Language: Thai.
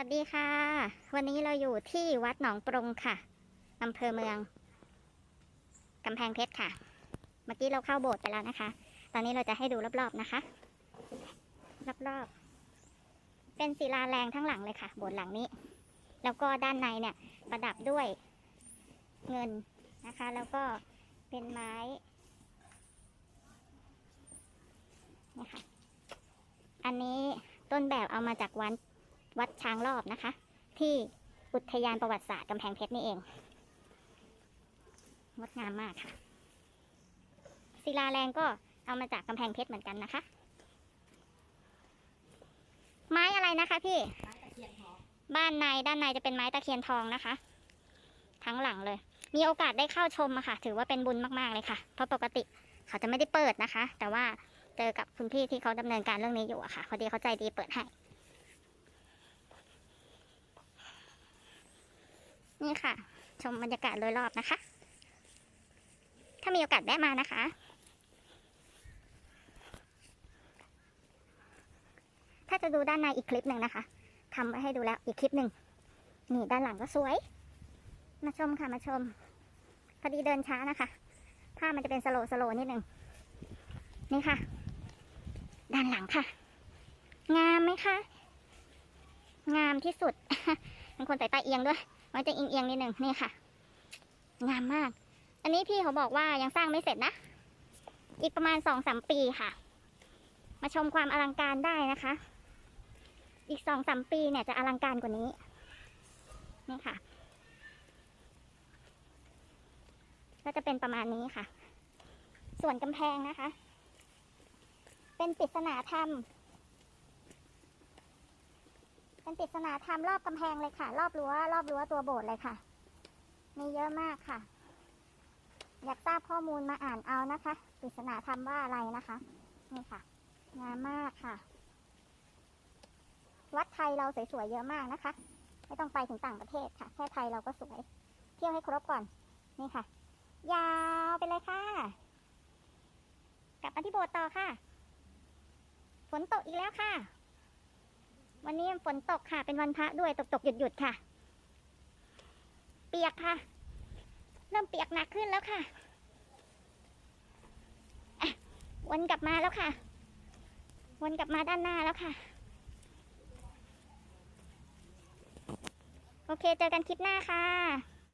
วัสดีค่ะ วันนี้เราอยู่ที่วัดหนองปรงค่ะอำเภอเมืองกำแพงเพชรค่ะ เมื่อกี้เราเข้าโบสถ์ไปแล้วนะคะ ตอนนี้เราจะให้ดูรอบๆนะคะ รอบๆ เป็นศิลาแรงทั้งหลังเลยค่ะ โบสถ์หลังนี้ แล้วก็ด้านในเนี่ยประดับด้วยเงินนะคะ แล้วก็เป็นไม้นี่ค่ะอันนี้ต้นแบบเอามาจากวัด วัดช้างรอบนะคะ ที่อุทยานประวัติศาสตร์กำแพงเพชรนี่เองงดงามมากค่ะ ศิลาแรงก็เอามาจากกำแพงเพชรเหมือนกันนะคะ ไม้อะไรนะคะ พี่บ้านในด้านในจะเป็นไม้ตะเคียนทองนะคะ ทั้งหลังเลย มีโอกาสได้เข้าชมอะค่ะ ถือว่าเป็นบุญมากๆเลยค่ะ เพราะปกติเขาจะไม่ได้เปิดนะคะ แต่ว่าเจอกับคุณพี่ที่เขาดำเนินการเรื่องนี้อยู่อะค่ะพอดีเขาใจดีเปิดให้ นี่ค่ะ ชมบรรยากาศโดยรอบนะคะ ถ้ามีโอกาสแวะมานะคะ ถ้าจะดูด้านในอีกคลิปหนึ่งนะคะทำไว้ให้ดูแล้วอีกคลิปหนึ่งนี่ด้านหลังก็สวย มาชมค่ะมาชม พอดีเดินช้านะคะ ภาพมันจะเป็นสโลว์สโลว์นิดหนึ่งนี่ค่ะ ด้านหลังค่ะ งามไหมคะ งามที่สุด เป็นคนสายตาเอียงด้วย มันจะเอียงๆนิดหนึ่งนี่ค่ะ งามมาก อันนี้พี่เขาบอกว่ายังสร้างไม่เสร็จนะ อีกประมาณสองสามปีค่ะ มาชมความอลังการได้นะคะ อีกสองสามปีเนี่ยจะอลังการกว่านี้ นี่ค่ะ ก็จะเป็นประมาณนี้ค่ะ ส่วนกำแพงนะคะ เป็นปริศนาธรรม เป็นปริศนาธรรมรอบกำแพงเลยค่ะ รอบรั้วรอบรั้วตัวโบสถ์เลยค่ะ มีเยอะมากค่ะ อยากทราบข้อมูลมาอ่านเอานะคะปริศนาธรรมว่าอะไรนะคะ นี่ค่ะงามมากค่ะ วัดไทยเราสวยๆเยอะมากนะคะ ไม่ต้องไปถึงต่างประเทศค่ะ แค่ไทยเราก็สวย เที่ยวให้ครบก่อน นี่ค่ะ ยาวไปเลยค่ะ กลับมาที่โบสถ์ต่อค่ะ ฝนตกอีกแล้วค่ะ วันนี้ฝนตกค่ะ เป็นวันพระด้วยตกตกหยุดหยุดค่ะ เปียกค่ะ เริ่มเปียกหนักขึ้นแล้วค่ะอะวนกลับมาแล้วค่ะวนกลับมาด้านหน้าแล้วค่ะ โอเค เจอกันคลิปหน้าค่ะ